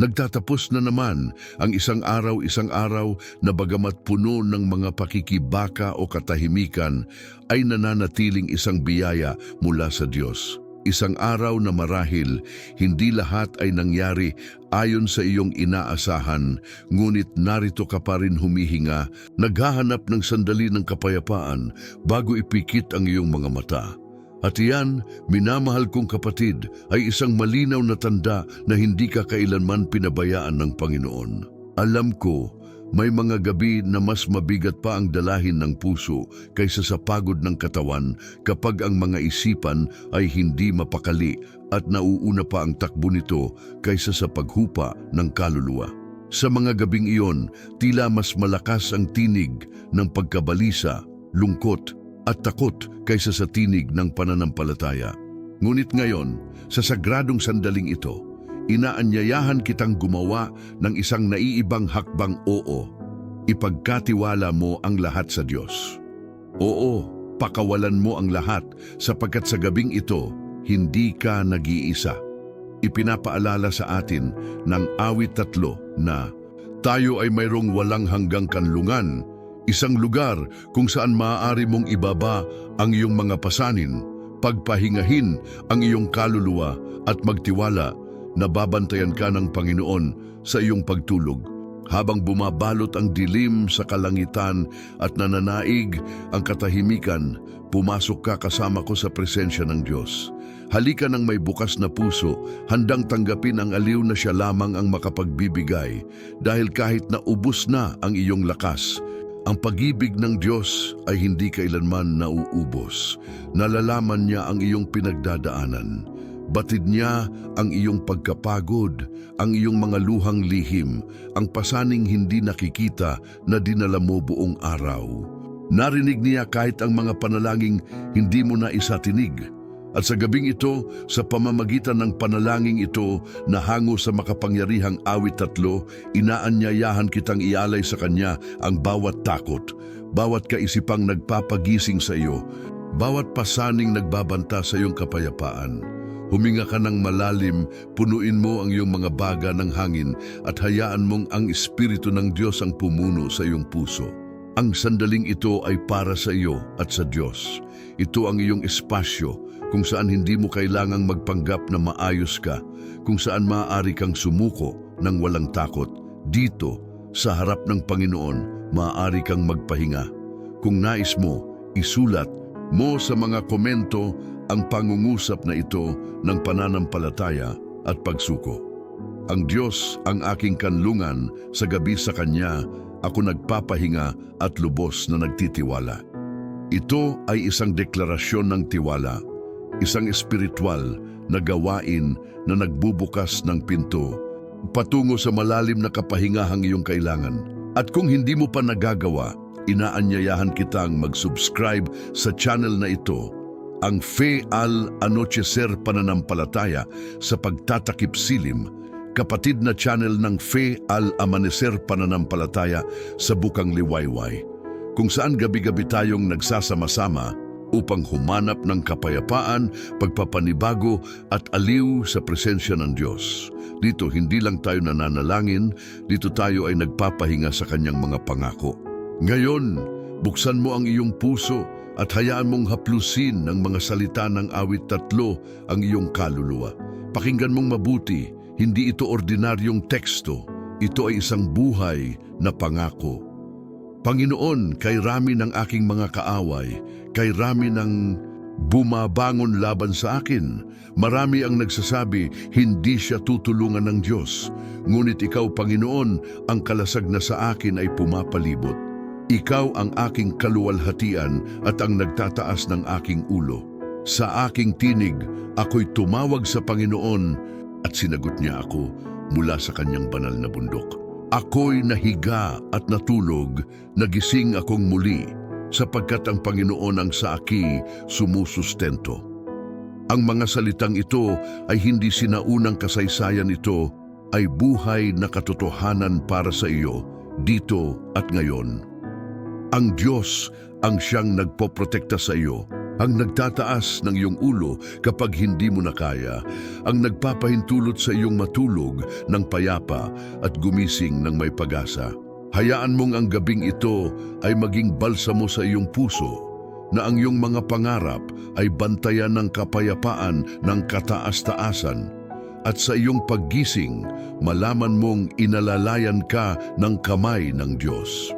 Nagtatapos na naman ang isang araw isang araw na bagamat puno ng mga pakikibaka o katahimikan ay nananatiling isang biyaya mula sa Diyos. Isang araw na marahil hindi lahat ay nangyari ayon sa iyong inaasahan, ngunit narito ka pa rin humihinga, naghahanap ng sandali ng kapayapaan bago ipikit ang iyong mga mata. At iyan, minamahal kong kapatid, ay isang malinaw na tanda na hindi ka kailanman pinabayaan ng Panginoon. Alam ko, may mga gabi na mas mabigat pa ang dalahin ng puso kaysa sa pagod ng katawan kapag ang mga isipan ay hindi mapakali at nauuna pa ang takbo nito kaysa sa paghupa ng kaluluwa. Sa mga gabing iyon, tila mas malakas ang tinig ng pagkabalisa, lungkot at takot kaysa sa tinig ng pananampalataya. Ngunit ngayon, sa sagradong sandaling ito, inaanyayahan kitang gumawa ng isang naiibang hakbang oo. Ipagkatiwala mo ang lahat sa Diyos. Oo, pakawalan mo ang lahat sapagkat sa gabing ito, hindi ka nag-iisa. Ipinapaalala sa atin ng awit tatlo na tayo ay mayroong walang hanggang kanlungan, isang lugar kung saan maaari mong ibaba ang iyong mga pasanin, pagpahingahin ang iyong kaluluwa at magtiwala na babantayan ka ng Panginoon sa iyong pagtulog. Habang bumabalot ang dilim sa kalangitan at nananaig ang katahimikan, pumasok ka kasama ko sa presensya ng Diyos. Halika ng may bukas na puso, handang tanggapin ang aliw na siya lamang ang makapagbibigay dahil kahit na ubus na ang iyong lakas, ang pag-ibig ng Diyos ay hindi kailanman nauubos. Nalalaman niya ang iyong pinagdadaanan. Batid niya ang iyong pagkapagod, ang iyong mga luhang lihim, ang pasaning hindi nakikita na dinala mo buong araw. Narinig niya kahit ang mga panalangin hindi mo na isatinig. At sa gabing ito, sa pamamagitan ng panalangin ito na hango sa makapangyarihang awit tatlo, inaanyayahan kitang ialay sa Kanya ang bawat takot, bawat kaisipang nagpapagising sa iyo, bawat pasaning nagbabanta sa iyong kapayapaan. Huminga ka ng malalim, punuin mo ang iyong mga baga ng hangin at hayaan mong ang Espiritu ng Diyos ang pumuno sa iyong puso. Ang sandaling ito ay para sa iyo at sa Diyos. Ito ang iyong espasyo kung saan hindi mo kailangang magpanggap na maayos ka, kung saan maaari kang sumuko ng walang takot. Dito, sa harap ng Panginoon, maaari kang magpahinga. Kung nais mo, isulat mo sa mga komento ang pangungusap na ito ng pananampalataya at pagsuko. Ang Diyos ang aking kanlungan sa gabi sa Kanya, ako nagpapahinga at lubos na nagtitiwala. Ito ay isang deklarasyon ng tiwala, isang espiritual na gawain na nagbubukas ng pinto patungo sa malalim na kapahingahang iyong kailangan. At kung hindi mo pa nagagawa, inaanyayahan kitang mag-subscribe sa channel na ito, ang Fe al Anochecer Pananampalataya sa Pagtatakip Silim, kapatid na channel ng Fe al Amanecer Pananampalataya sa Bukang Liwayway, kung saan gabi-gabi tayong nagsasama-sama upang humanap ng kapayapaan, pagpapanibago at aliw sa presensya ng Diyos. Dito hindi lang tayo nananalangin, dito tayo ay nagpapahinga sa kanyang mga pangako. Ngayon, buksan mo ang iyong puso at hayaan mong haplusin ng mga salita ng awit tatlo ang iyong kaluluwa. Pakinggan mong mabuti, hindi ito ordinaryong teksto, ito ay isang buhay na pangako. Panginoon, kay rami ng aking mga kaaway, kay rami ng bumabangon laban sa akin. Marami ang nagsasabi, hindi siya tutulungan ng Diyos. Ngunit ikaw, Panginoon, ang kalasag na sa akin ay pumapalibot. Ikaw ang aking kaluwalhatian at ang nagtataas ng aking ulo. Sa aking tinig, ako'y tumawag sa Panginoon at sinagot niya ako mula sa kanyang banal na bundok. Ako'y nahiga at natulog, nagising akong muli, sapagkat ang Panginoon ang sa aki sumusustento. Ang mga salitang ito ay hindi sinaunang kasaysayan ito, ay buhay na katotohanan para sa iyo, dito at ngayon. Ang Diyos ang siyang nagpoprotekta sa iyo, ang nagtataas ng iyong ulo kapag hindi mo na kaya, ang nagpapahintulot sa iyong matulog ng payapa at gumising ng may pag-asa. Hayaan mong ang gabing ito ay maging balsamo sa iyong puso, na ang iyong mga pangarap ay bantayan ng kapayapaan ng kataas-taasan, at sa iyong paggising, malaman mong inalalayan ka ng kamay ng Diyos.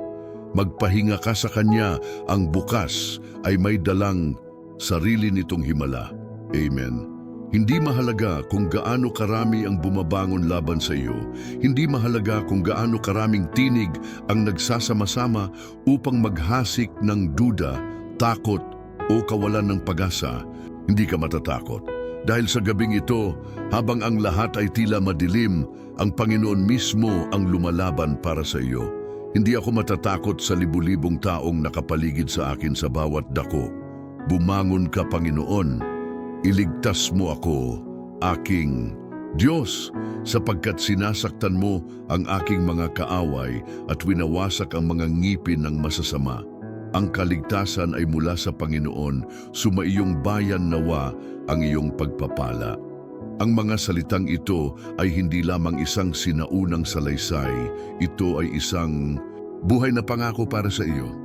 Magpahinga ka sa Kanya, ang bukas ay may dalang sarili nitong himala. Amen. Hindi mahalaga kung gaano karami ang bumabangon laban sa iyo. Hindi mahalaga kung gaano karaming tinig ang nagsasama-sama upang maghasik ng duda, takot o kawalan ng pag-asa. Hindi ka matatakot. Dahil sa gabing ito, habang ang lahat ay tila madilim, ang Panginoon mismo ang lumalaban para sa iyo. Hindi ako matatakot sa libu-libong taong nakapaligid sa akin sa bawat dako. Bumangon ka, Panginoon. Iligtas mo ako, aking Diyos, sapagkat sinasaktan mo ang aking mga kaaway at winawasak ang mga ngipin ng masasama. Ang kaligtasan ay mula sa Panginoon, sumaiyong bayan nawa ang iyong pagpapala. Ang mga salitang ito ay hindi lamang isang sinaunang salaysay, ito ay isang buhay na pangako para sa iyo.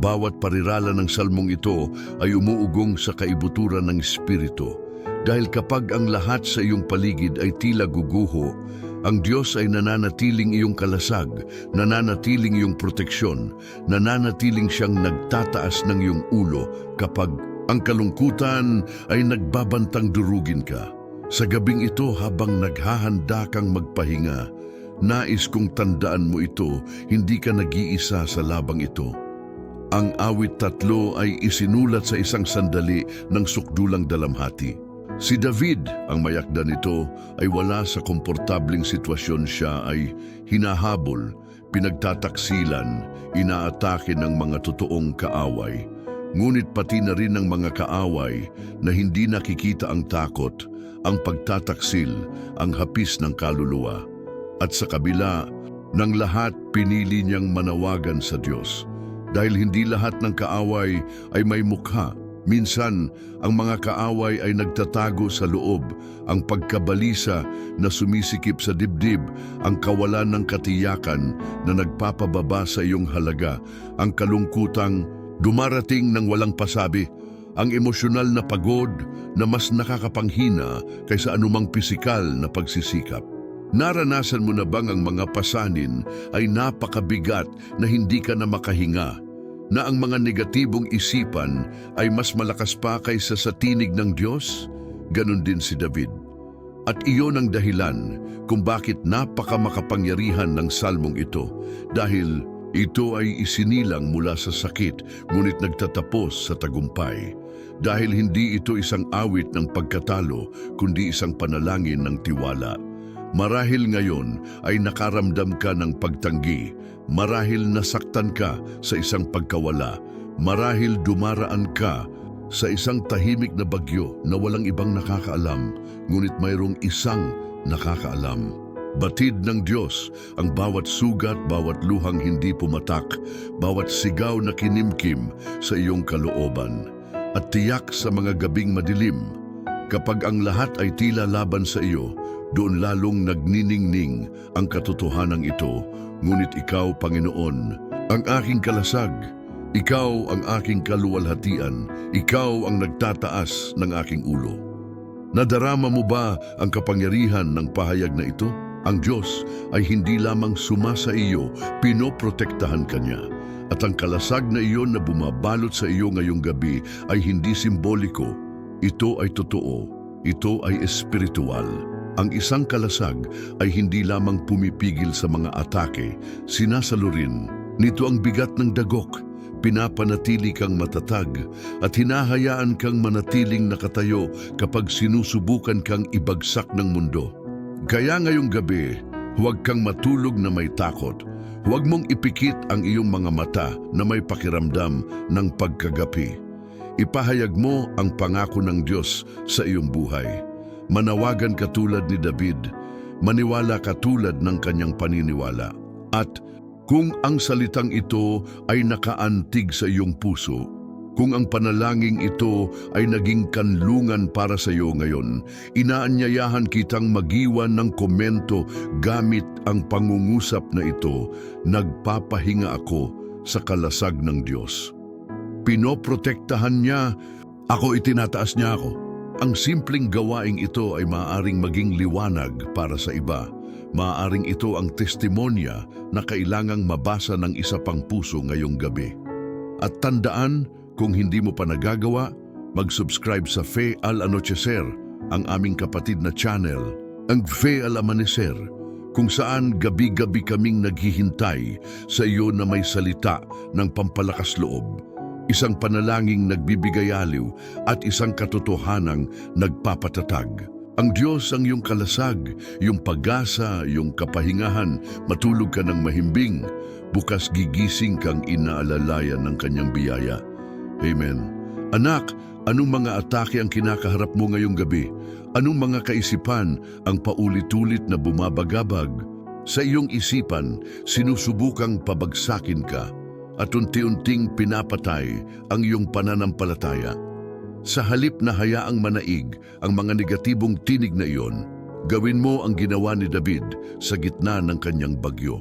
Bawat parirala ng salmong ito ay umuugong sa kaibuturan ng Espiritu. Dahil kapag ang lahat sa iyong paligid ay tila guguho, ang Diyos ay nananatiling iyong kalasag, nananatiling iyong proteksyon, nananatiling siyang nagtataas ng iyong ulo kapag ang kalungkutan ay nagbabantang durugin ka. Sa gabing ito habang naghahanda kang magpahinga, nais kong tandaan mo ito, hindi ka nag-iisa sa labang ito. Ang awit tatlo ay isinulat sa isang sandali ng sukdulang dalamhati. Si David, ang mayakda nito, ay wala sa komportabling sitwasyon siya ay hinahabol, pinagtataksilan, inaatake ng mga totoong kaaway. Ngunit pati na rin ng mga kaaway na hindi nakikita ang takot, ang pagtataksil, ang hapis ng kaluluwa. At sa kabila ng lahat pinili niyang manawagan sa Diyos. Dahil hindi lahat ng kaaway ay may mukha. Minsan, ang mga kaaway ay nagtatago sa loob, ang pagkabalisa na sumisikip sa dibdib, ang kawalan ng katiyakan na nagpapababa sa iyong halaga, ang kalungkutang dumarating ng walang pasabi, ang emosyonal na pagod na mas nakakapanghina kaysa anumang pisikal na pagsisikap. Naranasan mo na bang ang mga pasanin ay napakabigat na hindi ka na makahinga? Na ang mga negatibong isipan ay mas malakas pa kaysa sa tinig ng Diyos? Ganon din si David. At iyon ang dahilan kung bakit napakamakapangyarihan ng salmong ito dahil ito ay isinilang mula sa sakit ngunit nagtatapos sa tagumpay. Dahil hindi ito isang awit ng pagkatalo kundi isang panalangin ng tiwala. Marahil ngayon ay nakaramdam ka ng pagtanggi, marahil nasaktan ka sa isang pagkawala, marahil dumaraan ka sa isang tahimik na bagyo na walang ibang nakakaalam, ngunit mayroong isang nakakaalam. Batid ng Diyos ang bawat sugat, bawat luhang hindi pumatak, bawat sigaw na kinimkim sa iyong kalooban. At tiyak sa mga gabing madilim, kapag ang lahat ay tila laban sa iyo, doon lalong nagniningning ang katotohanan ito. Ngunit ikaw, Panginoon, ang aking kalasag, ikaw ang aking kaluwalhatian, ikaw ang nagtataas ng aking ulo. Nadarama mo ba ang kapangyarihan ng pahayag na ito? Ang Diyos ay hindi lamang sumasa iyo, pinoprotektahan ka niya. At ang kalasag na iyon na bumabalot sa iyo ngayong gabi ay hindi simboliko. Ito ay totoo. Ito ay espiritual. Ang isang kalasag ay hindi lamang pumipigil sa mga atake, sinasalo rin. Nito ang bigat ng dagok, pinapanatili kang matatag at hinahayaan kang manatiling nakatayo kapag sinusubukan kang ibagsak ng mundo. Kaya ngayong gabi, huwag kang matulog na may takot. Huwag mong ipikit ang iyong mga mata na may pakiramdam ng pagkagapi. Ipahayag mo ang pangako ng Diyos sa iyong buhay. Manawagan katulad ni David, maniwala katulad ng kanyang paniniwala. At kung ang salitang ito ay nakaantig sa iyong puso, Kung ang panalangin ito ay naging kanlungan para sa iyo ngayon, inaanyayahan kitang magiwan ng komento gamit ang pangungusap na ito, nagpapahinga ako sa kalasag ng Diyos. Pinoprotektahan niya, ako itinataas niya ako. Ang simpleng gawaing ito ay maaaring maging liwanag para sa iba. Maaaring ito ang testimonya na kailangang mabasa ng isa pang puso ngayong gabi. At tandaan, kung hindi mo pa nagagawa, mag-subscribe sa Fe al Anochecer, ang aming kapatid na channel, ang Fe al Amanecer, kung saan gabi-gabi kaming naghihintay sa iyo na may salita ng pampalakas loob, isang panalangin nagbibigay aliw at isang katotohanang nagpapatatag. Ang Diyos ang iyong kalasag, yung pag-asa, yung kapahingahan, matulog ka ng mahimbing, bukas gigising kang inaalalayan ng kanyang biyaya. Amen. Anak, anong mga atake ang kinakaharap mo ngayong gabi? Anong mga kaisipan ang paulit-ulit na bumabagabag? Sa iyong isipan, sinusubukang pabagsakin ka at unti-unting pinapatay ang iyong pananampalataya. Sa halip na hayaang manaig ang mga negatibong tinig na iyon, gawin mo ang ginawa ni David sa gitna ng kanyang bagyo.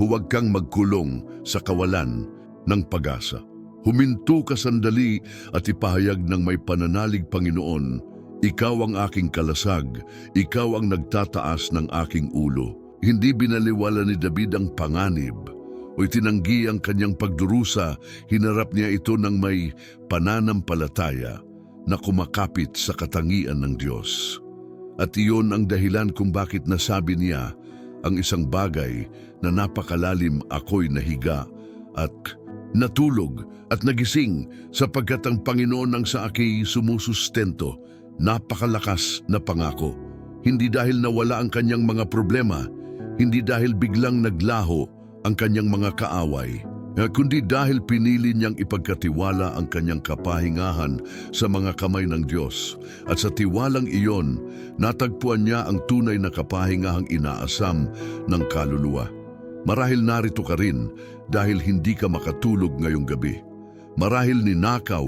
Huwag kang magkulong sa kawalan ng pag-asa. Huminto ka sandali at ipahayag ng may pananalig Panginoon, Ikaw ang aking kalasag, ikaw ang nagtataas ng aking ulo. Hindi binaliwala ni David ang panganib o itinanggi ang kanyang pagdurusa, hinarap niya ito ng may pananampalataya na kumakapit sa katangian ng Diyos. At iyon ang dahilan kung bakit nasabi niya ang isang bagay na napakalalim ako'y nahiga at natulog at nagising sapagkat ang Panginoon ang sa akin sumusustento, napakalakas na pangako. Hindi dahil nawala ang kanyang mga problema, hindi dahil biglang naglaho ang kanyang mga kaaway, eh, kundi dahil pinili niyang ipagkatiwala ang kanyang kapahingahan sa mga kamay ng Diyos. At sa tiwalang iyon, natagpuan niya ang tunay na kapahingahang inaasam ng kaluluwa. Marahil narito ka rin dahil hindi ka makatulog ngayong gabi. Marahil ninakaw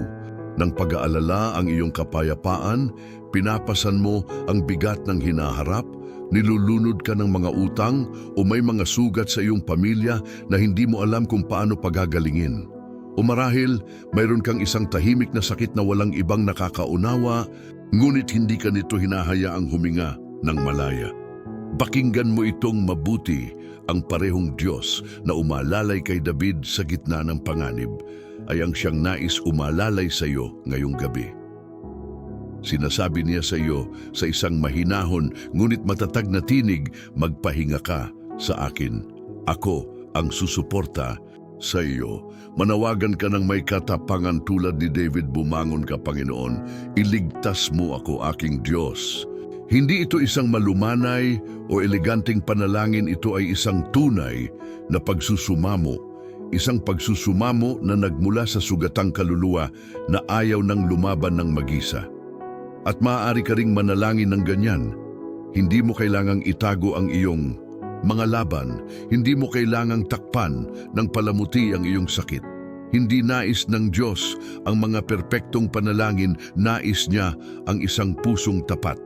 ng pag-aalala ang iyong kapayapaan, pinapasan mo ang bigat ng hinaharap, nilulunod ka ng mga utang o may mga sugat sa iyong pamilya na hindi mo alam kung paano pagagalingin. O marahil mayroon kang isang tahimik na sakit na walang ibang nakakaunawa, ngunit hindi ka nito hinahayaang huminga ng malaya. Pakinggan mo itong mabuti ang parehong Diyos na umalalay kay David sa gitna ng panganib ay ang siyang nais umalalay sa iyo ngayong gabi. Sinasabi niya sa iyo sa isang mahinahon ngunit matatag na tinig, magpahinga ka sa akin. Ako ang susuporta sa iyo. Manawagan ka ng may katapangan tulad ni David bumangon ka, Panginoon. Iligtas mo ako, aking Diyos. Hindi ito isang malumanay o eleganteng panalangin, ito ay isang tunay na pagsusumamo. Isang pagsusumamo na nagmula sa sugatang kaluluwa na ayaw ng lumaban ng magisa. At maaari ka ring manalangin ng ganyan. Hindi mo kailangang itago ang iyong mga laban. Hindi mo kailangang takpan ng palamuti ang iyong sakit. Hindi nais ng Diyos ang mga perpektong panalangin, nais niya ang isang pusong tapat.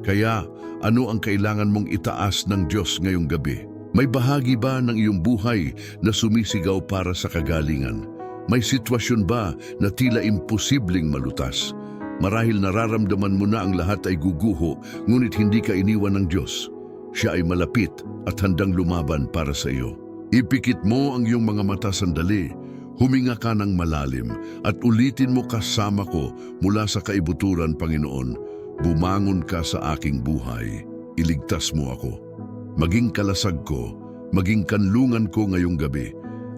Kaya ano ang kailangan mong itaas ng Diyos ngayong gabi? May bahagi ba ng iyong buhay na sumisigaw para sa kagalingan? May sitwasyon ba na tila imposibleng malutas? Marahil nararamdaman mo na ang lahat ay guguho, ngunit hindi ka iniwan ng Diyos. Siya ay malapit at handang lumaban para sa iyo. Ipikit mo ang iyong mga mata sandali, huminga ka ng malalim at ulitin mo kasama ko mula sa kaibuturan, Panginoon. Bumangon ka sa aking buhay, iligtas mo ako. Maging kalasag ko, maging kanlungan ko ngayong gabi.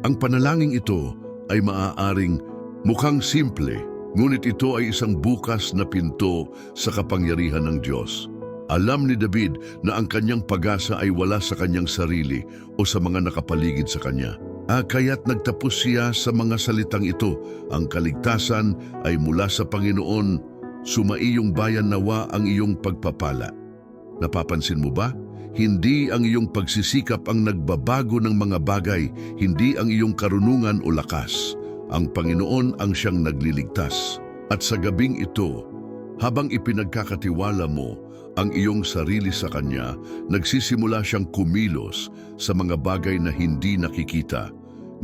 Ang panalangin ito ay maaaring mukhang simple, ngunit ito ay isang bukas na pinto sa kapangyarihan ng Diyos. Alam ni David na ang kanyang pag-asa ay wala sa kanyang sarili o sa mga nakapaligid sa kanya. Ah, kaya't nagtapos siya sa mga salitang ito, ang kaligtasan ay mula sa Panginoon, sumaiyong bayan nawa ang iyong pagpapala. Napapansin mo ba? Hindi ang iyong pagsisikap ang nagbabago ng mga bagay, hindi ang iyong karunungan o lakas. Ang Panginoon ang siyang nagliligtas. At sa gabing ito, habang ipinagkakatiwala mo ang iyong sarili sa Kanya, nagsisimula siyang kumilos sa mga bagay na hindi nakikita.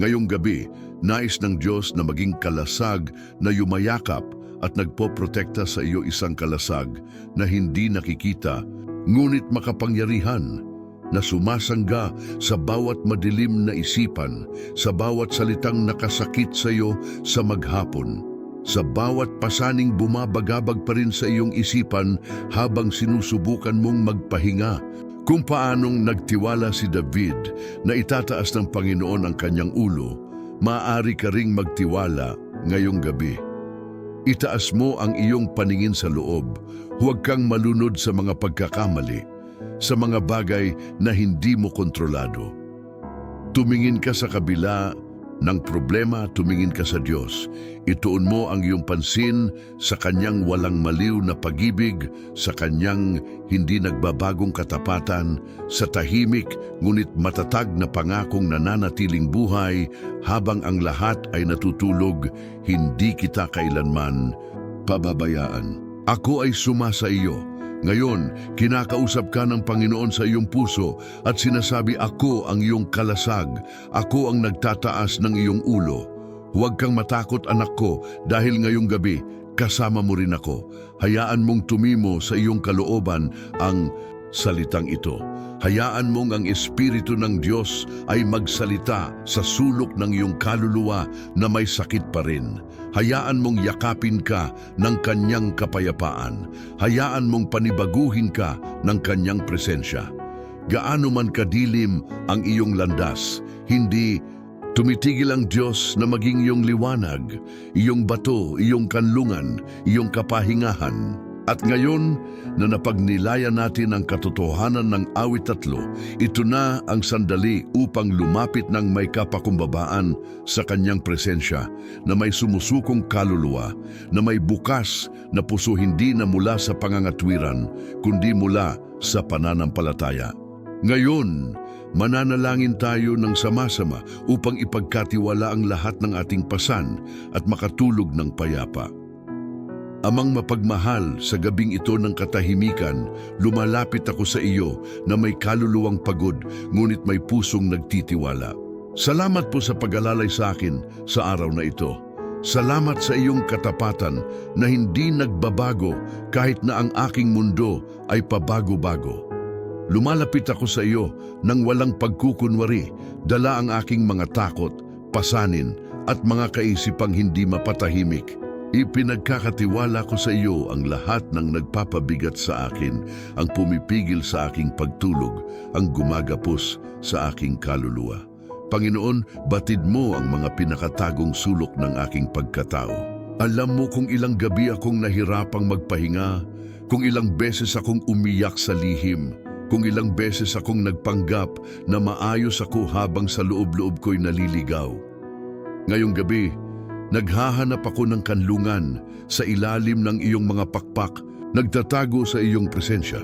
Ngayong gabi, nais ng Diyos na maging kalasag na yumayakap at nagpoprotekta sa iyo isang kalasag na hindi nakikita, ngunit makapangyarihan na sumasangga sa bawat madilim na isipan, sa bawat salitang nakasakit sa iyo sa maghapon, sa bawat pasaning bumabagabag pa rin sa iyong isipan habang sinusubukan mong magpahinga. Kung paanong nagtiwala si David na itataas ng Panginoon ang kanyang ulo, maaari ka ring magtiwala ngayong gabi. Itaas mo ang iyong paningin sa loob, huwag kang malunod sa mga pagkakamali, sa mga bagay na hindi mo kontrolado. Tumingin ka sa kabila ng problema, tumingin ka sa Diyos. Ituon mo ang iyong pansin sa Kanyang walang maliw na pag-ibig, sa Kanyang hindi nagbabagong katapatan, sa tahimik ngunit matatag na pangakong nananatiling buhay habang ang lahat ay natutulog, hindi kita kailanman pababayaan. Ako ay sumasa iyo. Ngayon, kinakausap ka ng Panginoon sa iyong puso at sinasabi ako ang iyong kalasag, ako ang nagtataas ng iyong ulo. Huwag kang matakot anak ko dahil ngayong gabi kasama mo rin ako. Hayaan mong tumimo sa iyong kalooban ang salitang ito. Hayaan mong ang Espiritu ng Diyos ay magsalita sa sulok ng iyong kaluluwa na may sakit pa rin. Hayaan mong yakapin ka ng kanyang kapayapaan. Hayaan mong panibaguhin ka ng kanyang presensya. Gaano man kadilim ang iyong landas, hindi tumitigil ang Diyos na maging iyong liwanag, iyong bato, iyong kanlungan, iyong kapahingahan. At ngayon na napagnilayan natin ang katotohanan ng awit tatlo, ito na ang sandali upang lumapit ng may kapakumbabaan sa kanyang presensya na may sumusukong kaluluwa, na may bukas na puso hindi na mula sa pangangatwiran, kundi mula sa pananampalataya. Ngayon, mananalangin tayo ng sama-sama upang ipagkatiwala ang lahat ng ating pasan at makatulog ng payapa. Amang mapagmahal sa gabing ito ng katahimikan, lumalapit ako sa iyo na may kaluluwang pagod ngunit may pusong nagtitiwala. Salamat po sa pag-alalay sa akin sa araw na ito. Salamat sa iyong katapatan na hindi nagbabago kahit na ang aking mundo ay pabago-bago. Lumalapit ako sa iyo nang walang pagkukunwari, dala ang aking mga takot, pasanin at mga kaisipang hindi mapatahimik. Ipinagkakatiwala ko sa iyo ang lahat ng nagpapabigat sa akin, ang pumipigil sa aking pagtulog, ang gumagapos sa aking kaluluwa. Panginoon, batid mo ang mga pinakatagong sulok ng aking pagkatao. Alam mo kung ilang gabi akong nahirapang magpahinga, kung ilang beses akong umiyak sa lihim, kung ilang beses akong nagpanggap na maayos ako habang sa loob-loob ko'y naliligaw. Ngayong gabi, Naghahanap ako ng kanlungan sa ilalim ng iyong mga pakpak, nagtatago sa iyong presensya.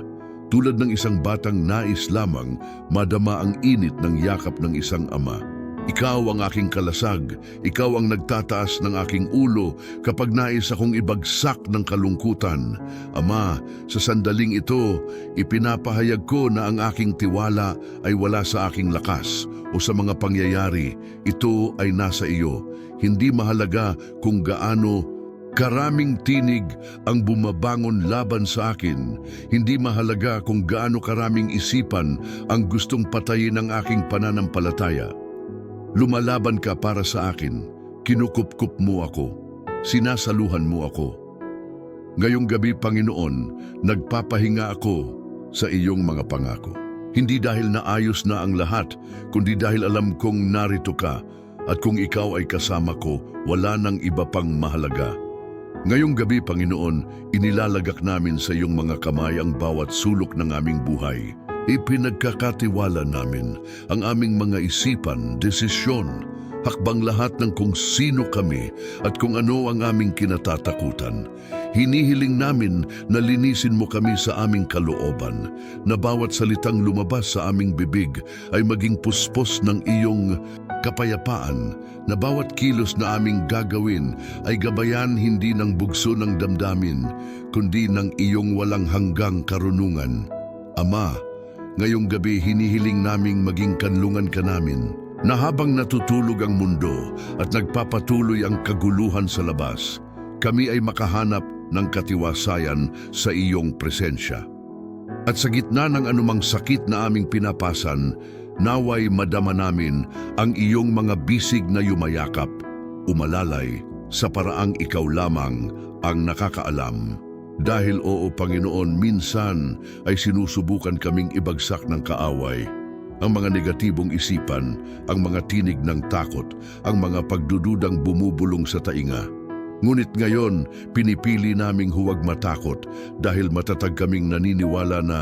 Tulad ng isang batang nais lamang madama ang init ng yakap ng isang ama. Ikaw ang aking kalasag, ikaw ang nagtataas ng aking ulo kapag nais akong ibagsak ng kalungkutan. Ama, sa sandaling ito, ipinapahayag ko na ang aking tiwala ay wala sa aking lakas o sa mga pangyayari. Ito ay nasa iyo. Hindi mahalaga kung gaano Karaming tinig ang bumabangon laban sa akin. Hindi mahalaga kung gaano karaming isipan ang gustong patayin ang aking pananampalataya. Lumalaban ka para sa akin, kinukupkup mo ako, sinasaluhan mo ako. Ngayong gabi, Panginoon, nagpapahinga ako sa iyong mga pangako. Hindi dahil naayos na ang lahat, kundi dahil alam kong narito ka at kung ikaw ay kasama ko, wala nang iba pang mahalaga. Ngayong gabi, Panginoon, inilalagak namin sa iyong mga kamay ang bawat sulok ng aming buhay. Ipinagkakatiwala namin ang aming mga isipan, desisyon, Hakbang lahat ng kung sino kami at kung ano ang aming kinatatakutan. Hinihiling namin na linisin mo kami sa aming kalooban, na bawat salitang lumabas sa aming bibig ay maging puspos ng iyong kapayapaan, na bawat kilos na aming gagawin ay gabayan hindi ng bugso ng damdamin, kundi ng iyong walang hanggang karunungan. Ama, ngayong gabi hinihiling naming maging kanlungan ka namin, na habang natutulog ang mundo at nagpapatuloy ang kaguluhan sa labas, kami ay makahanap ng katiwasayan sa iyong presensya. At sa gitna ng anumang sakit na aming pinapasan, naway madama namin ang iyong mga bisig na yumayakap, umalalay sa paraang ikaw lamang ang nakakaalam. Dahil oo Panginoon, minsan ay sinusubukan kaming ibagsak ng kaaway. Ang mga negatibong isipan, ang mga tinig ng takot, ang mga pagdududang bumubulong sa tainga. Ngunit ngayon, pinipili naming huwag matakot dahil matatag kaming naniniwala na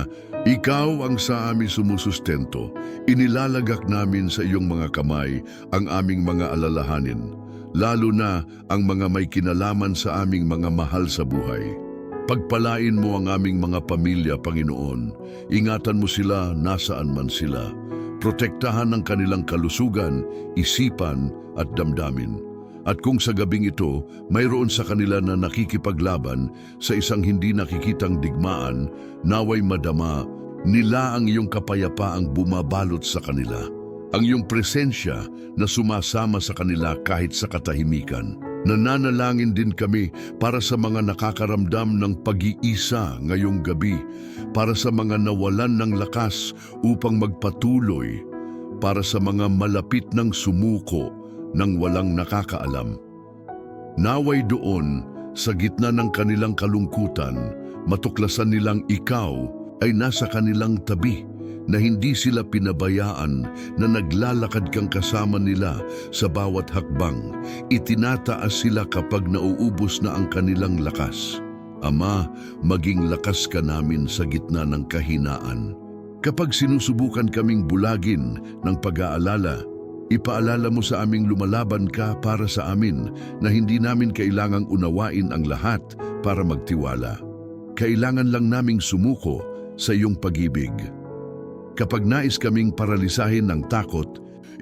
ikaw ang sa amin sumusustento. Inilalagak namin sa iyong mga kamay ang aming mga alalahanin, lalo na ang mga may kinalaman sa aming mga mahal sa buhay. Pagpalain mo ang aming mga pamilya, Panginoon. Ingatan mo sila nasaan man sila. Protektahan ang kanilang kalusugan, isipan at damdamin. At kung sa gabing ito, mayroon sa kanila na nakikipaglaban sa isang hindi nakikitang digmaan, naway madama, nila ang iyong kapayapaang bumabalot sa kanila. Ang iyong presensya na sumasama sa kanila kahit sa katahimikan. Nananalangin din kami para sa mga nakakaramdam ng pag-iisa ngayong gabi, para sa mga nawalan ng lakas upang magpatuloy, para sa mga malapit ng sumuko ng walang nakakaalam. Naway doon, sa gitna ng kanilang kalungkutan, matuklasan nilang ikaw ay nasa kanilang tabi na hindi sila pinabayaan na naglalakad kang kasama nila sa bawat hakbang. Itinataas sila kapag nauubos na ang kanilang lakas. Ama, maging lakas ka namin sa gitna ng kahinaan. Kapag sinusubukan kaming bulagin ng pag-aalala, ipaalala mo sa aming lumalaban ka para sa amin na hindi namin kailangang unawain ang lahat para magtiwala. Kailangan lang naming sumuko sa iyong pag-ibig. Kapag nais kaming paralisahin ng takot,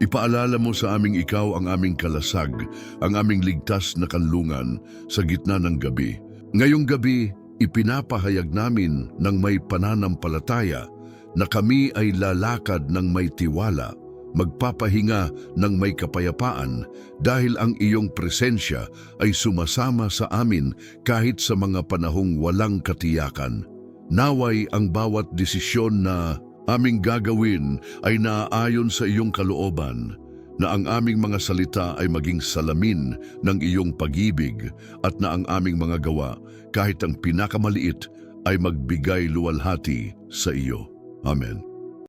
ipaalala mo sa aming ikaw ang aming kalasag, ang aming ligtas na kanlungan sa gitna ng gabi. Ngayong gabi, ipinapahayag namin ng may pananampalataya na kami ay lalakad ng may tiwala, magpapahinga ng may kapayapaan dahil ang iyong presensya ay sumasama sa amin kahit sa mga panahong walang katiyakan. Naway ang bawat desisyon na aming gagawin ay naaayon sa iyong kalooban, na ang aming mga salita ay maging salamin ng iyong pag-ibig at na ang aming mga gawa, kahit ang pinakamaliit, ay magbigay luwalhati sa iyo. Amen.